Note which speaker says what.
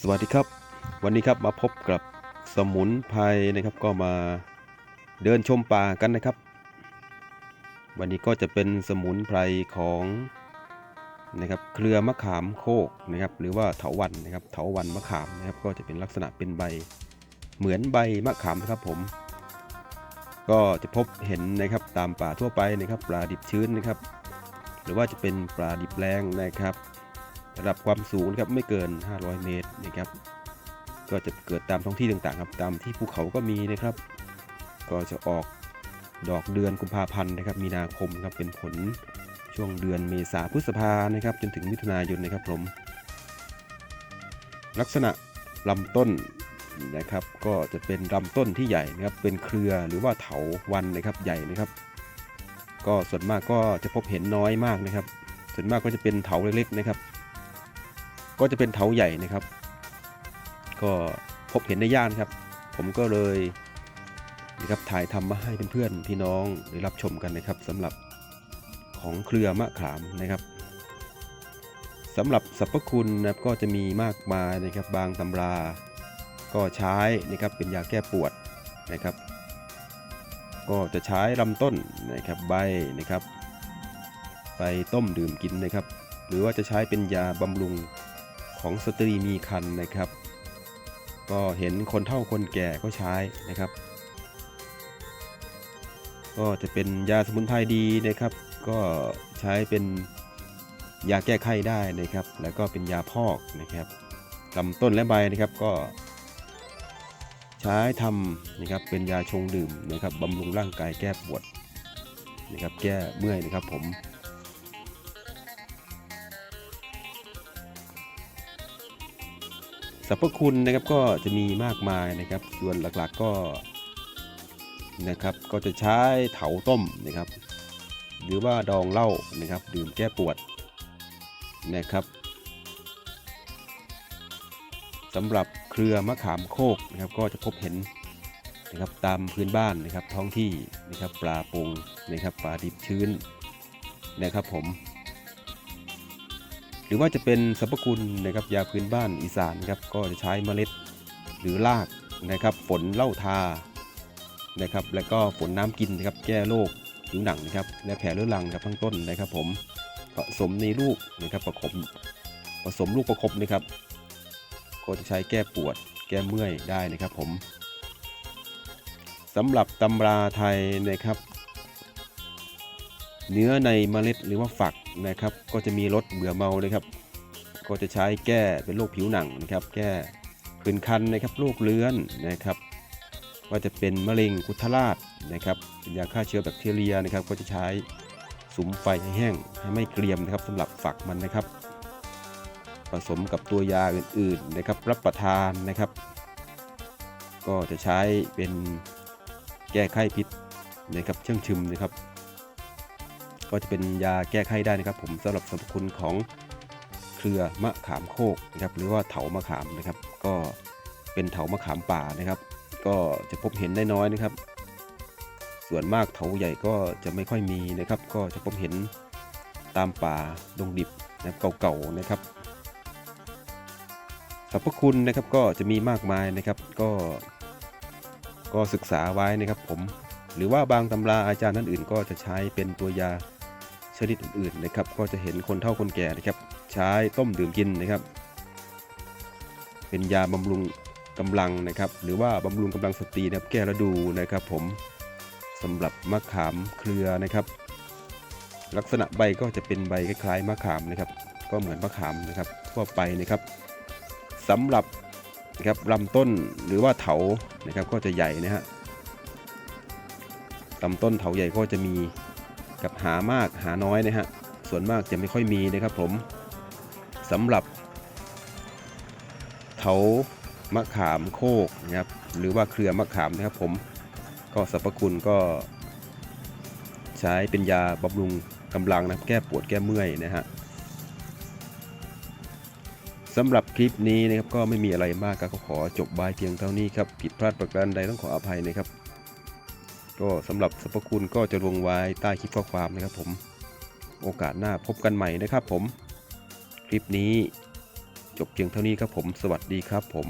Speaker 1: สวัสดีครับ วันนี้ครับมาพบกับสมุนไพรนะครับ ก็มาเดินชมป่ากันนะครับ วันนี้ก็จะเป็นสมุนไพรของนะครับเครือมะขามโคกนะครับ หรือว่าเถาวันนะครับเถาวันมะขามนะครับ ก็จะเป็นลักษณะเป็นใบเหมือนใบมะขามครับผม ก็จะพบเห็นนะครับตามป่าทั่วไปนะครับปลาดิบชื้นนะครับ หรือว่าจะเป็นปลาดิบแรงนะครับ ระดับความสูงนะครับไม่เกิน 500 เมตรนะครับ ก็จะเกิดตามท้องที่ต่างๆครับ ตามที่ภูเขาก็มีนะครับ ก็จะออกดอกเดือนกุมภาพันธ์นะครับ มีนาคมครับเป็นผลช่วงเดือนเมษาพฤษภานะครับ จนถึงมิถุนายนนะครับผมลักษณะลำต้นนะครับ ก็จะเป็นลำต้นที่ใหญ่นะครับเป็นเครือหรือว่าเถาวันนะครับใหญ่นะครับ ก็ส่วนมากก็จะพบเห็นน้อยมากนะครับ ส่วนมากก็จะเป็นเถาเล็กๆนะครับ ก็จะเป็นเถาใหญ่นะครับ ก็พบเห็นได้ยานครับ ผมก็เลยนะครับถ่ายทำมาให้เพื่อนๆพี่น้องได้รับชมกันนะครับสำหรับของเครือมะขามนะครับสำหรับสรรพคุณนะครับก็จะมีมากมายนะครับบางตำรา ก็ใช้นะครับเป็นยาแก้ปวดนะครับ ก็จะใช้ลำต้นนะครับใบนะครับ ไปต้มดื่มกินนะครับ หรือว่าจะใช้เป็นยาบำรุง ของสตรีมีครรภ์นะครับ ก็เห็นคนเฒ่าคนแก่ก็ใช้นะครับ ก็จะเป็นยาสมุนไพรดีนะครับ ก็ใช้เป็นยาแก้ไข้ได้นะครับ แล้วก็เป็นยาพอกนะครับลำต้นและใบนะครับก็ ใช้ทำนะครับเป็นยาชงดื่มนะครับบำรุงร่างกายแก้ปวดนะครับแก้เมื่อยนะครับผม สรรพคุณนะครับก็จะมีมากมายนะครับ ส่วนหลักๆก็นะครับก็จะใช้เถาต้มนะครับ หรือว่าดองเหล้านะครับ ดื่มแก้ปวดนะครับสำหรับเครือมะขามโคกนะครับ ก็จะพบเห็นนะครับตามพื้นบ้านนะครับท้องที่นะครับปลาปงนะครับปลาดิบชื้นนะครับผม หรือว่าจะเป็นสรรพคุณนะครับยาพื้นบ้านอีสานครับก็จะใช้เมล็ดหรือรากนะครับ ฝนเล้าทานะครับ แล้วก็ฝนน้ำกินนะครับแก้โรคผิวหนังนะครับและแผลเรื้อรังครับทั้งต้นนะครับ ผมผสมในลูกนะครับประคบผสมลูกประคบนะครับ ก็จะใช้แก้ปวด แก้เมื่อยได้นะครับผมสำหรับตำราไทยนะครับ เนื้อในเมล็ดหรือว่าฝักนะครับ ก็จะมีรสเบื่อเมาเลยครับ ก็จะใช้แก้เป็นโรคผิวหนังนะครับ แก้ผื่นคันนะครับโรคเลื้อนนะครับว่าจะเป็นมะเร็งกุทราชนะครับเป็นยาฆ่าเชื้อแบคทีเรียนะครับ ก็จะใช้สุมไฟให้แห้งให้ไม่เกรียมนะครับสำหรับฝักมันนะครับ ผสมกับตัวยาอื่นๆนะครับรับประทานนะครับ ก็จะใช้เป็นแก้ไข้พิษนะครับเชื่องชึมนะครับ ก็จะเป็นยาแก้ไข้ได้นะครับผมสำหรับสรรพคุณของเครือมะขามโคกนะครับหรือว่าเถามะขามนะครับ ก็เป็นเถามะขามป่านะครับ ก็จะพบเห็นได้น้อยนะครับ ส่วนมากเถาใหญ่ก็จะไม่ค่อยมีนะครับ ก็จะพบเห็นตามป่าดงดิบนะครับเก่าๆนะครับสรรพคุณนะครับก็จะมีมากมายนะครับก็ก็ศึกษาไว้นะครับผมหรือว่าบางตำราอาจารย์ท่านอื่นก็จะใช้เป็นตัวยา ชนิดอื่นๆนะครับ ก็จะเห็นคนเฒ่าคนแก่นะครับ ใช้ต้มดื่มกินนะครับ เป็นยาบำรุงกำลังนะครับ หรือว่าบำรุงกำลังสตรีนะครับ แก้ฤดูนะครับ ผมสำหรับมะขามเครือนะครับ ลักษณะใบก็จะเป็นใบคล้ายๆมะขามนะครับ ก็เหมือนมะขามนะครับ ทั่วไปนะครับสำหรับนะครับลำต้นหรือว่าเถานะครับ ก็จะใหญ่นะฮะลำต้นเถาใหญ่ก็จะมี กับหามากหาน้อยนะฮะส่วนมากจะไม่ค่อยมีนะครับผมสำหรับเถามะขามโคกนะครับหรือว่าเครือมะขามนะครับผมก็สรรพคุณก็ใช้เป็นยาบำรุงกำลังนะแก้ปวดแก้เมื่อยนะฮะสำหรับคลิปนี้นะครับก็ไม่มีอะไรมากก็ขอจบไว้เพียงเท่านี้ครับผิดพลาดประการใดต้องขออภัยนะครับ ก็สำหรับสรรพคุณก็จะลงไว้ใต้คลิปข้อความนะครับผม โอกาสหน้าพบกันใหม่นะครับผม คลิปนี้จบเพียงเท่านี้ครับผม สวัสดีครับผม